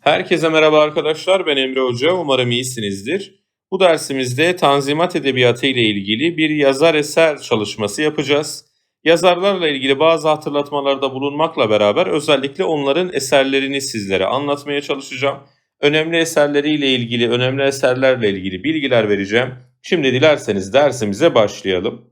Herkese merhaba arkadaşlar. Ben Emre Hoca. Umarım iyisinizdir. Bu dersimizde Tanzimat Edebiyatı ile ilgili bir yazar eser çalışması yapacağız. Yazarlarla ilgili bazı hatırlatmalarda bulunmakla beraber özellikle onların eserlerini sizlere anlatmaya çalışacağım. Önemli eserleriyle ilgili, önemli eserlerle ilgili bilgiler vereceğim. Şimdi dilerseniz dersimize başlayalım.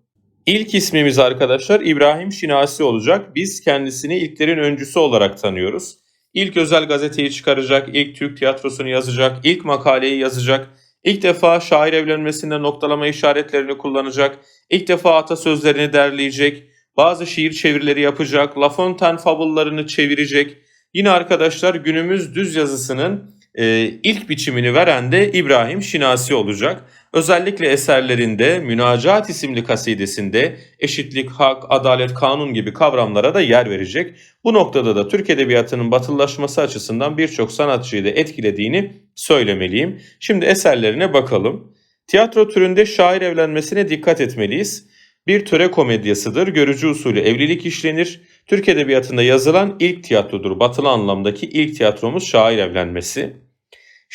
İlk ismimiz arkadaşlar İbrahim Şinasi olacak. Biz kendisini ilklerin öncüsü olarak tanıyoruz. İlk özel gazeteyi çıkaracak, ilk Türk tiyatrosunu yazacak, ilk makaleyi yazacak, ilk defa şair evlenmesinde noktalama işaretlerini kullanacak, ilk defa atasözlerini derleyecek, bazı şiir çevirileri yapacak, La Fontaine fabullarını çevirecek. Yine arkadaşlar günümüz düz yazısının e, ilk biçimini veren de İbrahim Şinasi olacak. Özellikle eserlerinde Münacat isimli kasidesinde eşitlik, hak, adalet, kanun gibi kavramlara da yer verecek. Bu noktada da Türk Edebiyatı'nın batılılaşması açısından birçok sanatçıyı da etkilediğini söylemeliyim. Şimdi eserlerine bakalım. Tiyatro türünde şair evlenmesine dikkat etmeliyiz. Bir töre komedyasıdır. Görücü usulü evlilik işlenir. Türk Edebiyatı'nda yazılan ilk tiyatrodur. Batılı anlamdaki ilk tiyatromuz şair evlenmesi.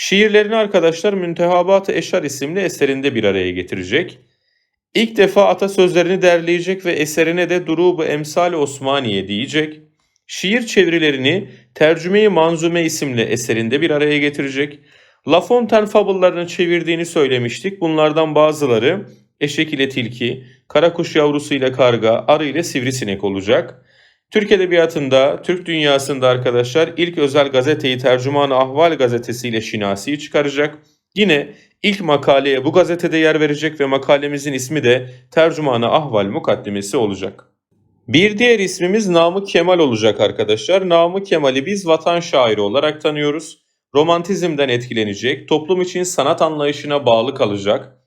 Şiirlerini arkadaşlar Müntehabat-ı Eşar isimli eserinde bir araya getirecek. İlk defa atasözlerini derleyecek ve eserine de Durubu Emsal Osmaniye diyecek. Şiir çevirilerini Tercüme-i Manzume isimli eserinde bir araya getirecek. La Fontaine fabullarını çevirdiğini söylemiştik. Bunlardan bazıları Eşek ile Tilki, Karakuş Yavrusu ile Karga, Arı ile Sivrisinek olacak. Türk Edebiyatı'nda, Türk dünyasında arkadaşlar ilk özel gazeteyi Tercüman-ı Ahval gazetesiyle Şinasi'yi çıkaracak. Yine ilk makaleye bu gazetede yer verecek ve makalemizin ismi de Tercüman-ı Ahval mukaddimesi olacak. Bir diğer ismimiz Namık Kemal olacak arkadaşlar. Namık Kemal'i biz vatan şairi olarak tanıyoruz. Romantizmden etkilenecek, toplum için sanat anlayışına bağlı kalacak.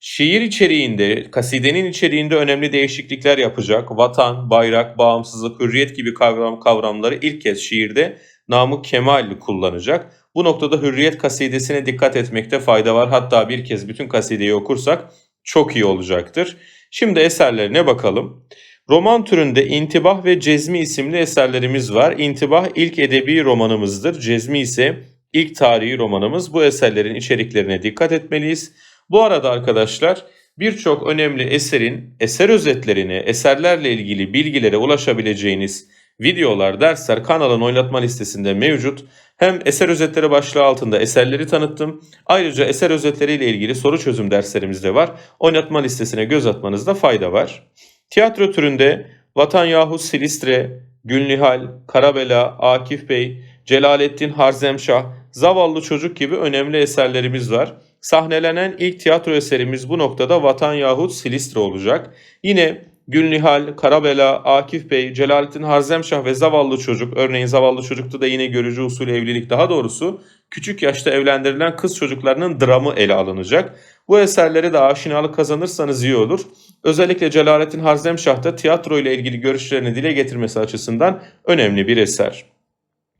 Şiir içeriğinde, kasidenin içeriğinde önemli değişiklikler yapacak. Vatan, bayrak, bağımsızlık, hürriyet gibi kavram, kavramları ilk kez şiirde Namık Kemal kullanacak. Bu noktada hürriyet kasidesine dikkat etmekte fayda var. Hatta bir kez bütün kasideyi okursak çok iyi olacaktır. Şimdi eserlerine bakalım. Roman türünde İntibah ve Cezmi isimli eserlerimiz var. İntibah ilk edebi romanımızdır. Cezmi ise ilk tarihi romanımız. Bu eserlerin içeriklerine dikkat etmeliyiz. Bu arada arkadaşlar birçok önemli eserin eser özetlerine, eserlerle ilgili bilgilere ulaşabileceğiniz videolar, dersler kanalın oynatma listesinde mevcut. Hem eser özetleri başlığı altında eserleri tanıttım. Ayrıca eser özetleriyle ilgili soru çözüm derslerimiz de var. Oynatma listesine göz atmanızda fayda var. Tiyatro türünde Vatan Yahut Silistre, Gülnihal, Karabela, Akif Bey, Celalettin Harzemşah, Zavallı Çocuk gibi önemli eserlerimiz var. Sahnelenen ilk tiyatro eserimiz bu noktada Vatan yahut Silistre olacak. Yine Gülnihal, Karabela, Akif Bey, Celalettin Harzemşah ve Zavallı Çocuk, örneğin Zavallı Çocuk'ta da yine görücü usulü evlilik daha doğrusu küçük yaşta evlendirilen kız çocuklarının dramı ele alınacak. Bu eserlere de aşinalık kazanırsanız iyi olur. Özellikle Celalettin Harzemşah da tiyatro ile ilgili görüşlerini dile getirmesi açısından önemli bir eser.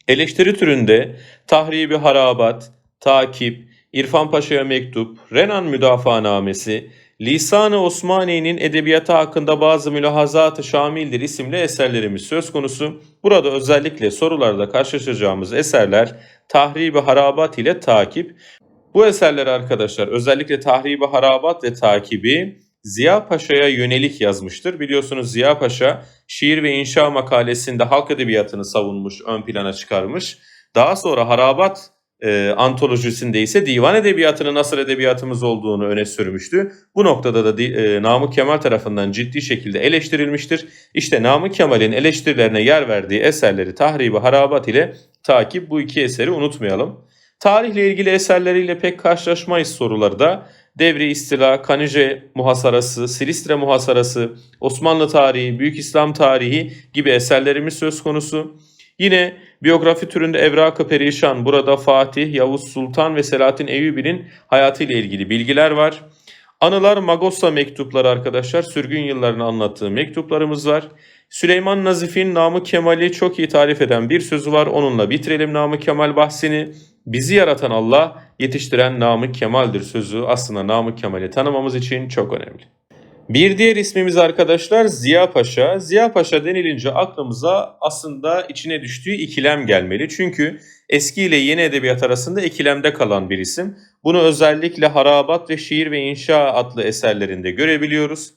Eleştiri türünde Tahribi Harabat, Takip, İrfan Paşa'ya mektup, Renan Müdafaanamesi, Lisan-ı Osmaniye'nin edebiyatı hakkında bazı mülahazat-ı şamildir isimli eserlerimiz söz konusu. Burada özellikle sorularda karşılaşacağımız eserler Tahribi Harabat ile Takip. Bu eserler arkadaşlar özellikle Tahribi Harabat ve Takibi Ziya Paşa'ya yönelik yazmıştır. Biliyorsunuz Ziya Paşa şiir ve inşa makalesinde halk edebiyatını savunmuş, ön plana çıkarmış. Daha sonra Harabat e, antolojisinde ise divan edebiyatının nasıl edebiyatımız olduğunu öne sürmüştü. Bu noktada da e, Namık Kemal tarafından ciddi şekilde eleştirilmiştir. İşte Namık Kemal'in eleştirilerine yer verdiği eserleri Tahribi Harabat ile takip bu iki eseri unutmayalım. Tarihle ilgili eserleriyle pek karşılaşmayız soruları da Devri İstila, Kanice Muhasarası, Silistre Muhasarası, Osmanlı Tarihi, Büyük İslam Tarihi gibi eserlerimiz söz konusu. Yine biyografi türünde Evrak-ı Perişan, burada Fatih, Yavuz Sultan ve Selahattin Eyyubi'nin hayatıyla ilgili bilgiler var. Anılar Magossa mektupları arkadaşlar, sürgün yıllarını anlattığı mektuplarımız var. Süleyman Nazif'in Namık Kemal'i çok iyi tarif eden bir sözü var. Onunla bitirelim Namık Kemal bahsini. Bizi yaratan Allah, yetiştiren Namık Kemal'dir sözü aslında Namık Kemal'i tanımamız için çok önemli. Bir diğer ismimiz arkadaşlar Ziya Paşa. Ziya Paşa denilince aklımıza aslında içine düştüğü ikilem gelmeli. Çünkü eski ile yeni edebiyat arasında ikilemde kalan bir isim. Bunu özellikle Harabat ve Şiir ve İnşa adlı eserlerinde görebiliyoruz.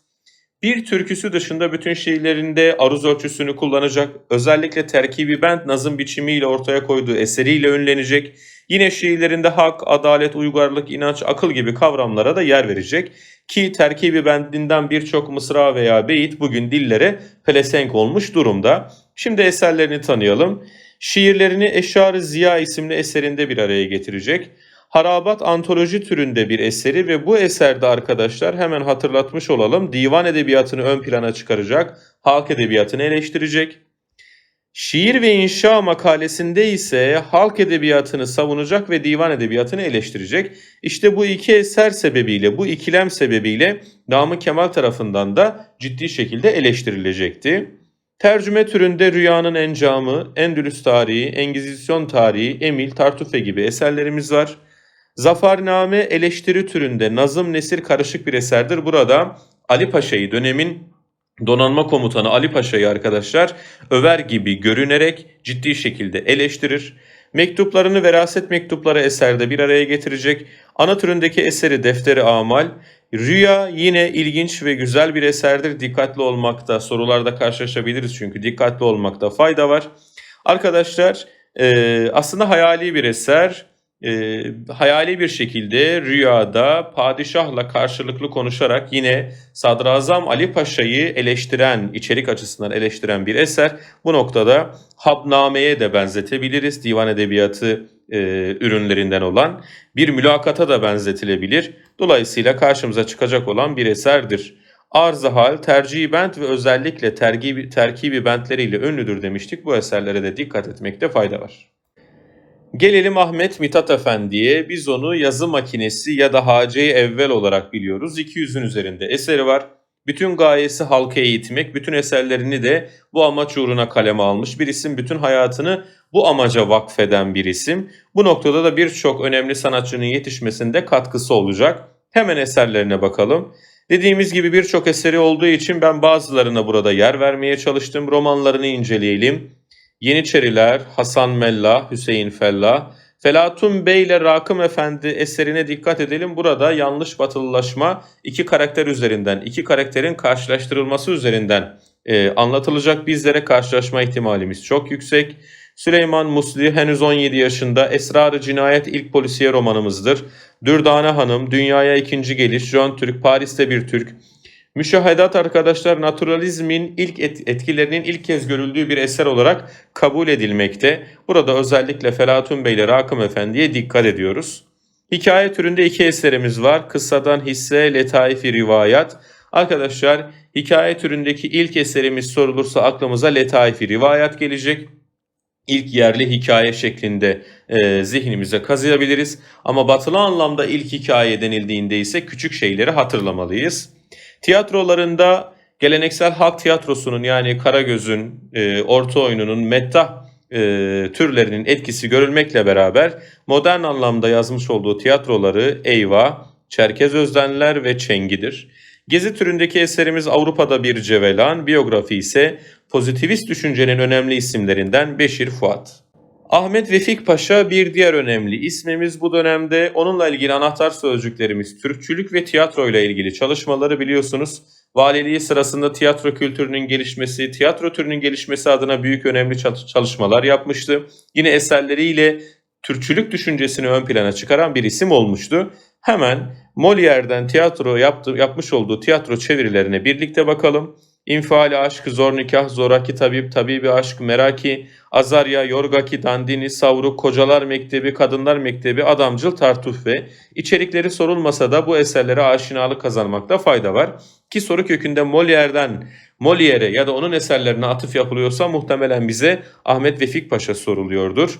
Bir türküsü dışında bütün şiirlerinde aruz ölçüsünü kullanacak, özellikle terkibi bent nazım biçimiyle ortaya koyduğu eseriyle ünlenecek, yine şiirlerinde hak, adalet, uygarlık, inanç, akıl gibi kavramlara da yer verecek ki terkibi bendinden birçok mısra veya beyit bugün dillere pelesenk olmuş durumda. Şimdi eserlerini tanıyalım. Şiirlerini Eşar-ı Ziya isimli eserinde bir araya getirecek. Harabat antoloji türünde bir eseri ve bu eserde arkadaşlar hemen hatırlatmış olalım divan edebiyatını ön plana çıkaracak, halk edebiyatını eleştirecek. Şiir ve inşa makalesinde ise halk edebiyatını savunacak ve divan edebiyatını eleştirecek. İşte bu iki eser sebebiyle, bu ikilem sebebiyle Namık Kemal tarafından da ciddi şekilde eleştirilecekti. Tercüme türünde Rüyanın Encamı, Endülüs Tarihi, Engizisyon Tarihi, Emil, Tartufe gibi eserlerimiz var. Zafarname eleştiri türünde nazım nesir karışık bir eserdir. Burada Ali Paşa'yı dönemin donanma komutanı Ali Paşa'yı arkadaşlar över gibi görünerek ciddi şekilde eleştirir. Mektuplarını veraset mektupları eserde bir araya getirecek. Ana türündeki eseri Defteri Amal. Rüya yine ilginç ve güzel bir eserdir. Dikkatli olmakta sorularda karşılaşabiliriz çünkü dikkatli olmakta fayda var. Arkadaşlar aslında hayali bir eser e, hayali bir şekilde rüyada padişahla karşılıklı konuşarak yine Sadrazam Ali Paşa'yı eleştiren, içerik açısından eleştiren bir eser. Bu noktada Habname'ye de benzetebiliriz. Divan edebiyatı e, ürünlerinden olan bir mülakata da benzetilebilir. Dolayısıyla karşımıza çıkacak olan bir eserdir. Arz-ı hal, tercihi bent ve özellikle terkibi, terkibi bentleriyle ünlüdür demiştik. Bu eserlere de dikkat etmekte fayda var. Gelelim Ahmet Mithat Efendi'ye. Biz onu yazı makinesi ya da hace evvel olarak biliyoruz. 200'ün üzerinde eseri var. Bütün gayesi halka eğitmek, bütün eserlerini de bu amaç uğruna kaleme almış bir isim. Bütün hayatını bu amaca vakfeden bir isim. Bu noktada da birçok önemli sanatçının yetişmesinde katkısı olacak. Hemen eserlerine bakalım. Dediğimiz gibi birçok eseri olduğu için ben bazılarına burada yer vermeye çalıştım. Romanlarını inceleyelim. Yeniçeriler, Hasan Mella, Hüseyin Fellah, Felatun Bey ile Rakım Efendi eserine dikkat edelim. Burada yanlış batılılaşma iki karakter üzerinden, iki karakterin karşılaştırılması üzerinden e, anlatılacak. Bizlere karşılaşma ihtimalimiz çok yüksek. Süleyman Musli henüz 17 yaşında Esrar-ı Cinayet ilk polisiye romanımızdır. Dürdane Hanım, Dünyaya ikinci Geliş, John Türk, Paris'te bir Türk, Müşahedat arkadaşlar naturalizmin ilk etkilerinin ilk kez görüldüğü bir eser olarak kabul edilmekte. Burada özellikle Felatun Bey ile Rakım Efendi'ye dikkat ediyoruz. Hikaye türünde iki eserimiz var. Kıssadan hisse, letaifi rivayet. Arkadaşlar hikaye türündeki ilk eserimiz sorulursa aklımıza letaifi rivayet gelecek. İlk yerli hikaye şeklinde e, zihnimize kazıyabiliriz. Ama batılı anlamda ilk hikaye denildiğinde ise küçük şeyleri hatırlamalıyız. Tiyatrolarında geleneksel halk tiyatrosunun yani Karagöz'ün, e, orta oyununun, mettah e, türlerinin etkisi görülmekle beraber modern anlamda yazmış olduğu tiyatroları Eyva, Çerkez Özdenler ve Çengi'dir. Gezi türündeki eserimiz Avrupa'da bir cevelan, biyografi ise pozitivist düşüncenin önemli isimlerinden Beşir Fuat. Ahmet Vefik Paşa bir diğer önemli ismimiz bu dönemde. Onunla ilgili anahtar sözcüklerimiz Türkçülük ve tiyatro ile ilgili çalışmaları biliyorsunuz. Valiliği sırasında tiyatro kültürünün gelişmesi, tiyatro türünün gelişmesi adına büyük önemli çalışmalar yapmıştı. Yine eserleriyle Türkçülük düşüncesini ön plana çıkaran bir isim olmuştu. Hemen Molière'den tiyatro yaptı, yapmış olduğu tiyatro çevirilerine birlikte bakalım. İnfiali aşk, zor nikah, zoraki tabip, tabibi aşk, meraki, azarya, yorgaki, dandini, savruk, kocalar mektebi, kadınlar mektebi, adamcıl, tartuf ve içerikleri sorulmasa da bu eserlere aşinalık kazanmakta fayda var. Ki soru kökünde Molière'den Molière'e ya da onun eserlerine atıf yapılıyorsa muhtemelen bize Ahmet Vefik Paşa soruluyordur.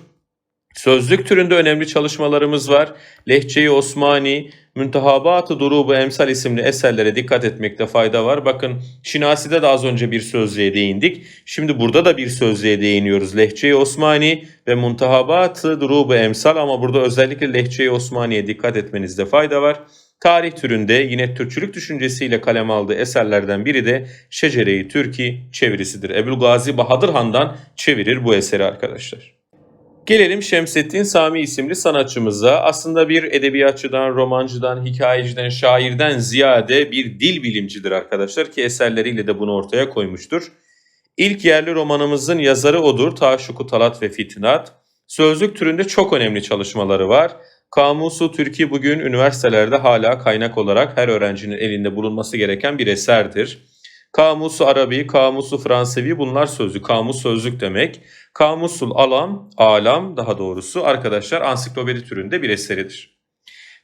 Sözlük türünde önemli çalışmalarımız var. Lehçe-i Osmani, Müntehabat-ı Durubu Emsal isimli eserlere dikkat etmekte fayda var. Bakın Şinasi'de de az önce bir sözlüğe değindik. Şimdi burada da bir sözlüğe değiniyoruz. Lehçe-i Osmani ve Muntahabat-ı Durubu Emsal ama burada özellikle Lehçe-i Osmani'ye dikkat etmenizde fayda var. Tarih türünde yine Türkçülük düşüncesiyle kalem aldığı eserlerden biri de Şecere-i Türki çevirisidir. Ebu Gazi Bahadır Han'dan çevirir bu eseri arkadaşlar. Gelelim Şemsettin Sami isimli sanatçımıza. Aslında bir edebiyatçıdan, romancıdan, hikayeciden, şairden ziyade bir dil bilimcidir arkadaşlar ki eserleriyle de bunu ortaya koymuştur. İlk yerli romanımızın yazarı odur. Taşuku Talat ve Fitnat. Sözlük türünde çok önemli çalışmaları var. Kamusu Türkiye bugün üniversitelerde hala kaynak olarak her öğrencinin elinde bulunması gereken bir eserdir. Kamusu Arabi, Kamusu Fransevi bunlar sözlük. Kamus sözlük demek. Kamusul Alam, Alam daha doğrusu arkadaşlar ansiklopedi türünde bir eseridir.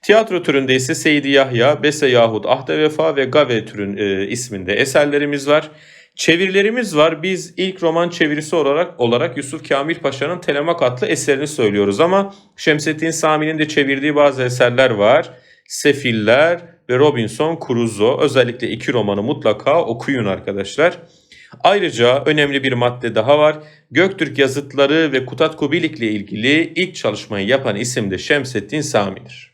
Tiyatro türünde ise Seydi Yahya, Bese Yahut Ahde Vefa ve Gave türün e, isminde eserlerimiz var. Çevirilerimiz var. Biz ilk roman çevirisi olarak olarak Yusuf Kamil Paşa'nın Telemak adlı eserini söylüyoruz ama Şemsettin Sami'nin de çevirdiği bazı eserler var. Sefiller ve Robinson Crusoe özellikle iki romanı mutlaka okuyun arkadaşlar. Ayrıca önemli bir madde daha var. Göktürk yazıtları ve Kutat Kubilik ile ilgili ilk çalışmayı yapan isim de Şemsettin Sami'dir.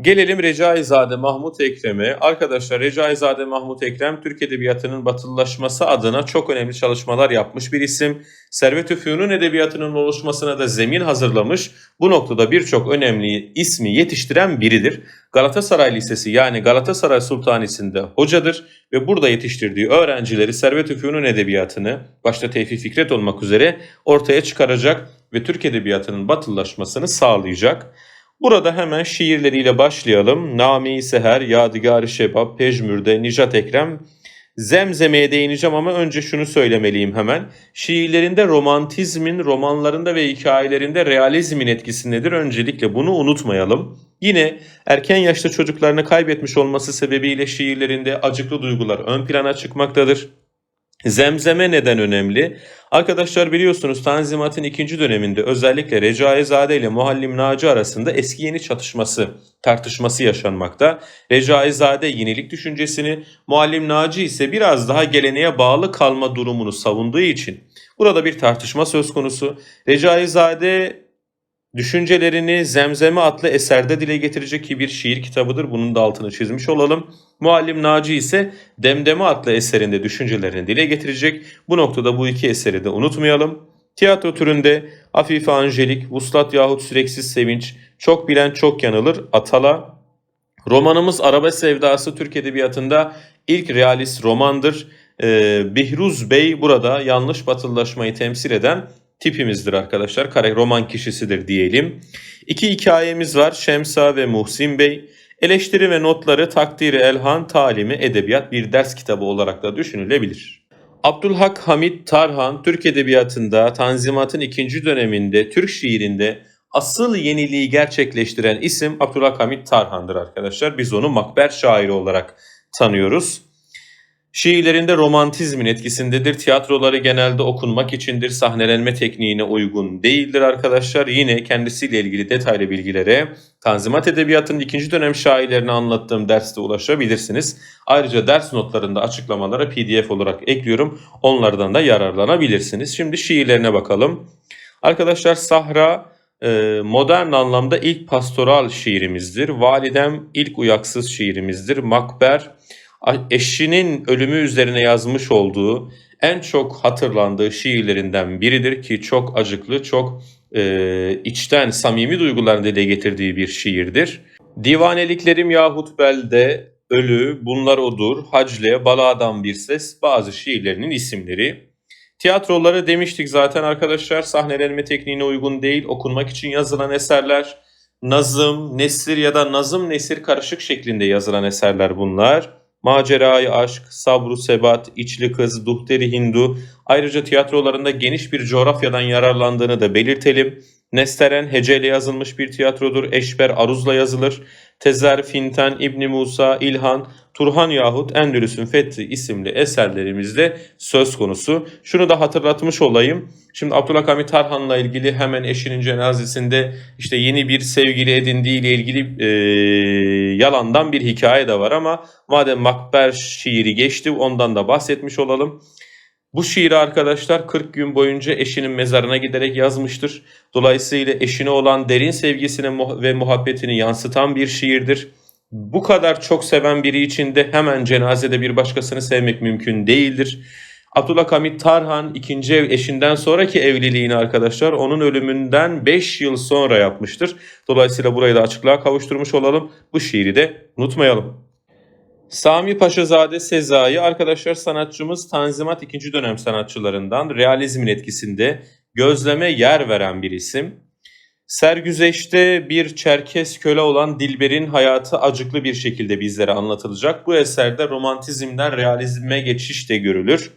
Gelelim Recaizade Mahmut Ekrem'e. Arkadaşlar Recaizade Mahmut Ekrem Türk Edebiyatı'nın batılılaşması adına çok önemli çalışmalar yapmış bir isim. Servet-i Edebiyatı'nın oluşmasına da zemin hazırlamış. Bu noktada birçok önemli ismi yetiştiren biridir. Galatasaray Lisesi yani Galatasaray Sultanisi'nde hocadır ve burada yetiştirdiği öğrencileri Servet-i Edebiyatı'nı başta Tevfik Fikret olmak üzere ortaya çıkaracak ve Türk Edebiyatı'nın batılılaşmasını sağlayacak. Burada hemen şiirleriyle başlayalım. Nami Seher, Yadigar-ı Şebap, Pejmür'de, Nijat Ekrem, Zemzeme'ye değineceğim ama önce şunu söylemeliyim hemen. Şiirlerinde romantizmin, romanlarında ve hikayelerinde realizmin etkisi nedir? Öncelikle bunu unutmayalım. Yine erken yaşta çocuklarını kaybetmiş olması sebebiyle şiirlerinde acıklı duygular ön plana çıkmaktadır. Zemzeme neden önemli? Arkadaşlar biliyorsunuz Tanzimat'ın ikinci döneminde özellikle Recaizade ile Muallim Naci arasında eski yeni çatışması, tartışması yaşanmakta. Recaizade yenilik düşüncesini, Muallim Naci ise biraz daha geleneğe bağlı kalma durumunu savunduğu için burada bir tartışma söz konusu. Recaizade Düşüncelerini Zemzeme adlı eserde dile getirecek ki bir şiir kitabıdır. Bunun da altını çizmiş olalım. Muallim Naci ise Demdeme adlı eserinde düşüncelerini dile getirecek. Bu noktada bu iki eseri de unutmayalım. Tiyatro türünde Afife Angelik, Vuslat yahut Süreksiz Sevinç, Çok Bilen Çok Yanılır, Atala. Romanımız Arabesk Sevdası Türk Edebiyatı'nda ilk realist romandır. Ee, Bihruz Bey burada yanlış batılılaşmayı temsil eden tipimizdir arkadaşlar. Kare roman kişisidir diyelim. İki hikayemiz var. Şemsa ve Muhsin Bey. Eleştiri ve notları takdiri elhan, talimi, edebiyat bir ders kitabı olarak da düşünülebilir. Abdülhak Hamit Tarhan, Türk Edebiyatı'nda Tanzimat'ın ikinci döneminde Türk şiirinde asıl yeniliği gerçekleştiren isim Abdülhak Hamit Tarhan'dır arkadaşlar. Biz onu makber şairi olarak tanıyoruz. Şiirlerinde romantizmin etkisindedir. Tiyatroları genelde okunmak içindir. Sahnelenme tekniğine uygun değildir arkadaşlar. Yine kendisiyle ilgili detaylı bilgilere Tanzimat Edebiyatı'nın ikinci dönem şairlerini anlattığım derste ulaşabilirsiniz. Ayrıca ders notlarında açıklamalara pdf olarak ekliyorum. Onlardan da yararlanabilirsiniz. Şimdi şiirlerine bakalım. Arkadaşlar Sahra e, modern anlamda ilk pastoral şiirimizdir. Validem ilk uyaksız şiirimizdir. Makber eşinin ölümü üzerine yazmış olduğu en çok hatırlandığı şiirlerinden biridir ki çok acıklı, çok e, içten, samimi duygularını dile getirdiği bir şiirdir. Divaneliklerim yahut belde, ölü, bunlar odur, hacle, baladan bir ses bazı şiirlerinin isimleri. Tiyatroları demiştik zaten arkadaşlar sahnelenme tekniğine uygun değil, okunmak için yazılan eserler. Nazım, nesir ya da nazım nesir karışık şeklinde yazılan eserler bunlar. Macerayı Aşk, Sabru Sebat, İçli Kız, Duhteri Hindu ayrıca tiyatrolarında geniş bir coğrafyadan yararlandığını da belirtelim. Nesteren heceyle yazılmış bir tiyatrodur. Eşber aruzla yazılır. Tezer, Finten, İbni Musa, İlhan, Turhan yahut Endülüs'ün Fethi isimli eserlerimizde söz konusu. Şunu da hatırlatmış olayım. Şimdi Abdülhamit Tarhan'la ilgili hemen eşinin cenazesinde işte yeni bir sevgili edindiği ile ilgili e, yalandan bir hikaye de var ama madem Makber şiiri geçti ondan da bahsetmiş olalım. Bu şiiri arkadaşlar 40 gün boyunca eşinin mezarına giderek yazmıştır. Dolayısıyla eşine olan derin sevgisini ve muhabbetini yansıtan bir şiirdir. Bu kadar çok seven biri için de hemen cenazede bir başkasını sevmek mümkün değildir. Abdülhamit Tarhan ikinci ev eşinden sonraki evliliğini arkadaşlar onun ölümünden 5 yıl sonra yapmıştır. Dolayısıyla burayı da açıklığa kavuşturmuş olalım. Bu şiiri de unutmayalım. Sami Paşazade Sezai arkadaşlar sanatçımız Tanzimat 2. dönem sanatçılarından realizmin etkisinde gözleme yer veren bir isim. Sergüzeş'te bir Çerkes köle olan Dilber'in hayatı acıklı bir şekilde bizlere anlatılacak. Bu eserde romantizmden realizme geçiş de görülür.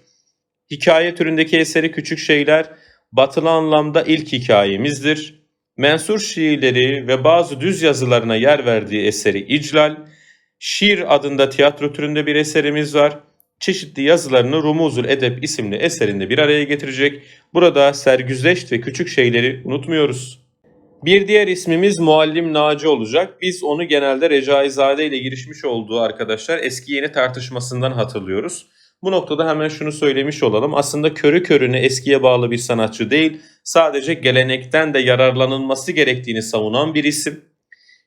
Hikaye türündeki eseri Küçük Şeyler batılı anlamda ilk hikayemizdir. Mensur şiirleri ve bazı düz yazılarına yer verdiği eseri İclal, Şiir adında tiyatro türünde bir eserimiz var. Çeşitli yazılarını Rumuzul Edep isimli eserinde bir araya getirecek. Burada sergüzeşt ve küçük şeyleri unutmuyoruz. Bir diğer ismimiz Muallim Naci olacak. Biz onu genelde Recaizade ile girişmiş olduğu arkadaşlar eski yeni tartışmasından hatırlıyoruz. Bu noktada hemen şunu söylemiş olalım. Aslında körü körüne eskiye bağlı bir sanatçı değil, sadece gelenekten de yararlanılması gerektiğini savunan bir isim.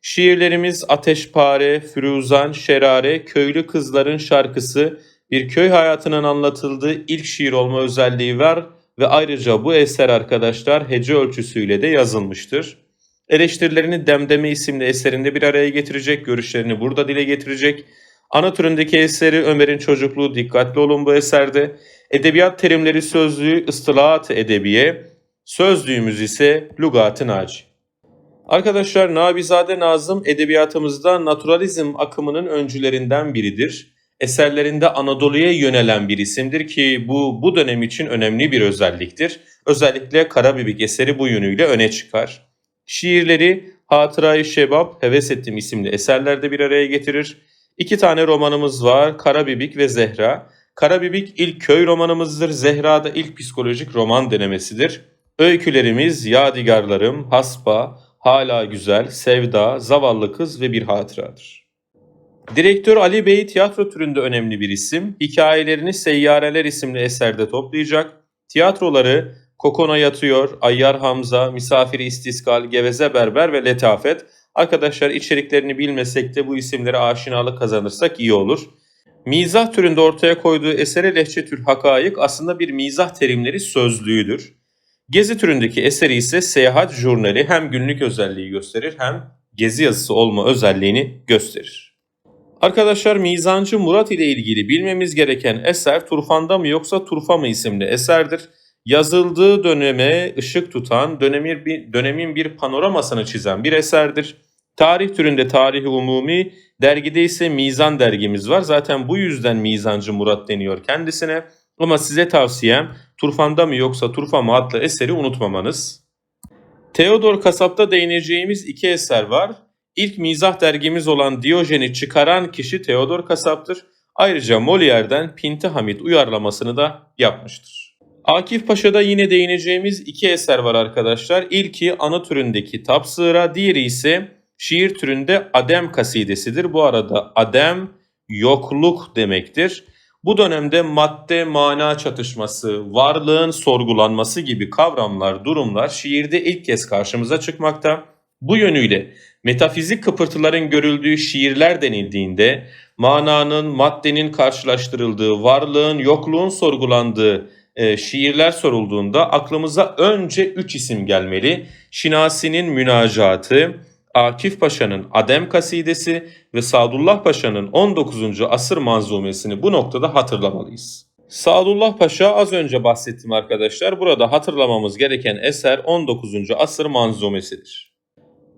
Şiirlerimiz Ateşpare, Firuzan, Şerare, Köylü Kızların Şarkısı, bir köy hayatının anlatıldığı ilk şiir olma özelliği var ve ayrıca bu eser arkadaşlar hece ölçüsüyle de yazılmıştır. Eleştirilerini Demdeme isimli eserinde bir araya getirecek, görüşlerini burada dile getirecek. Ana türündeki eseri Ömer'in çocukluğu dikkatli olun bu eserde. Edebiyat terimleri sözlüğü ıstılahat edebiye, sözlüğümüz ise lugat-ı. Arkadaşlar Nabizade Nazım edebiyatımızda naturalizm akımının öncülerinden biridir. Eserlerinde Anadolu'ya yönelen bir isimdir ki bu bu dönem için önemli bir özelliktir. Özellikle Karabibik eseri bu yönüyle öne çıkar. Şiirleri Hatıra-i Şebap, Heves Ettim isimli eserlerde bir araya getirir. İki tane romanımız var Karabibik ve Zehra. Karabibik ilk köy romanımızdır, Zehra da ilk psikolojik roman denemesidir. Öykülerimiz Yadigarlarım, Hasba, Hala Güzel, Sevda, Zavallı Kız ve Bir Hatıradır. Direktör Ali Bey tiyatro türünde önemli bir isim. Hikayelerini Seyyareler isimli eserde toplayacak. Tiyatroları Kokona Yatıyor, Ayyar Hamza, Misafiri İstiskal, Geveze Berber ve Letafet. Arkadaşlar içeriklerini bilmesek de bu isimlere aşinalık kazanırsak iyi olur. Mizah türünde ortaya koyduğu eseri Lehçetül Hakayık aslında bir mizah terimleri sözlüğüdür. Gezi türündeki eseri ise seyahat jurnali hem günlük özelliği gösterir hem gezi yazısı olma özelliğini gösterir. Arkadaşlar Mizancı Murat ile ilgili bilmemiz gereken eser Turfan'da mı yoksa Turfa mı isimli eserdir. Yazıldığı döneme ışık tutan, dönemin bir, dönemin bir panoramasını çizen bir eserdir. Tarih türünde Tarih Umumi, dergide ise Mizan dergimiz var. Zaten bu yüzden Mizancı Murat deniyor kendisine. Ama size tavsiyem Turfan'da mı yoksa Turfa mı adlı eseri unutmamanız. Theodor Kasap'ta değineceğimiz iki eser var. İlk mizah dergimiz olan Diyojen'i çıkaran kişi Theodor Kasap'tır. Ayrıca Molière'den Pinti Hamit uyarlamasını da yapmıştır. Akif Paşa'da yine değineceğimiz iki eser var arkadaşlar. İlki anı türündeki Tapsıra, diğeri ise şiir türünde Adem kasidesidir. Bu arada Adem yokluk demektir. Bu dönemde madde mana çatışması, varlığın sorgulanması gibi kavramlar, durumlar şiirde ilk kez karşımıza çıkmakta. Bu yönüyle metafizik kıpırtıların görüldüğü şiirler denildiğinde mananın, maddenin karşılaştırıldığı, varlığın, yokluğun sorgulandığı e, şiirler sorulduğunda aklımıza önce üç isim gelmeli. Şinasi'nin münacatı, Akif Paşa'nın Adem Kasidesi ve Sadullah Paşa'nın 19. asır manzumesini bu noktada hatırlamalıyız. Sadullah Paşa az önce bahsettim arkadaşlar. Burada hatırlamamız gereken eser 19. asır manzumesidir.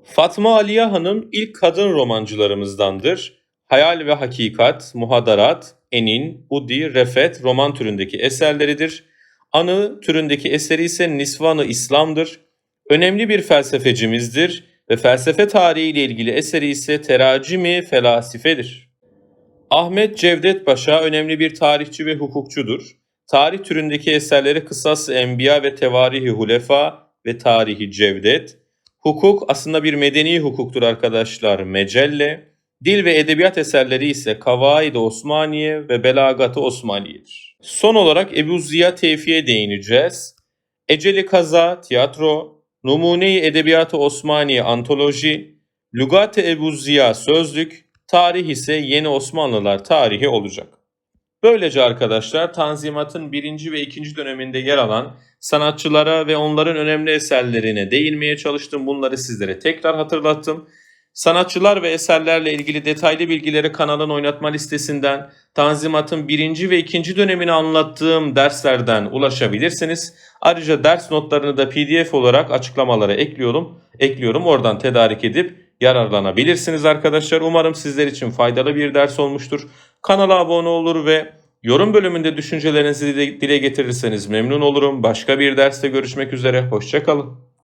Fatma Aliye Hanım ilk kadın romancılarımızdandır. Hayal ve Hakikat, Muhadarat, Enin, Udi, Refet roman türündeki eserleridir. Anı türündeki eseri ise Nisvanı İslam'dır. Önemli bir felsefecimizdir ve felsefe tarihi ile ilgili eseri ise Teracimi Felasifedir. Ahmet Cevdet Paşa önemli bir tarihçi ve hukukçudur. Tarih türündeki eserleri Kısas Enbiya ve Tevarihi Hulefa ve Tarihi Cevdet. Hukuk aslında bir medeni hukuktur arkadaşlar Mecelle. Dil ve edebiyat eserleri ise Kavaid-i Osmaniye ve Belagat-ı Osmaniye'dir. Son olarak Ebu Ziya Tevfi'ye değineceğiz. Eceli Kaza, tiyatro, Numune-i Edebiyat-ı Osmaniye Antoloji, Lugat-ı Ebu Ziya Sözlük, tarih ise yeni Osmanlılar tarihi olacak. Böylece arkadaşlar Tanzimat'ın birinci ve ikinci döneminde yer alan sanatçılara ve onların önemli eserlerine değinmeye çalıştım. Bunları sizlere tekrar hatırlattım. Sanatçılar ve eserlerle ilgili detaylı bilgileri kanalın oynatma listesinden, Tanzimat'ın birinci ve ikinci dönemini anlattığım derslerden ulaşabilirsiniz. Ayrıca ders notlarını da pdf olarak açıklamalara ekliyorum. Ekliyorum oradan tedarik edip yararlanabilirsiniz arkadaşlar. Umarım sizler için faydalı bir ders olmuştur. Kanala abone olur ve yorum bölümünde düşüncelerinizi dile getirirseniz memnun olurum. Başka bir derste görüşmek üzere. Hoşçakalın.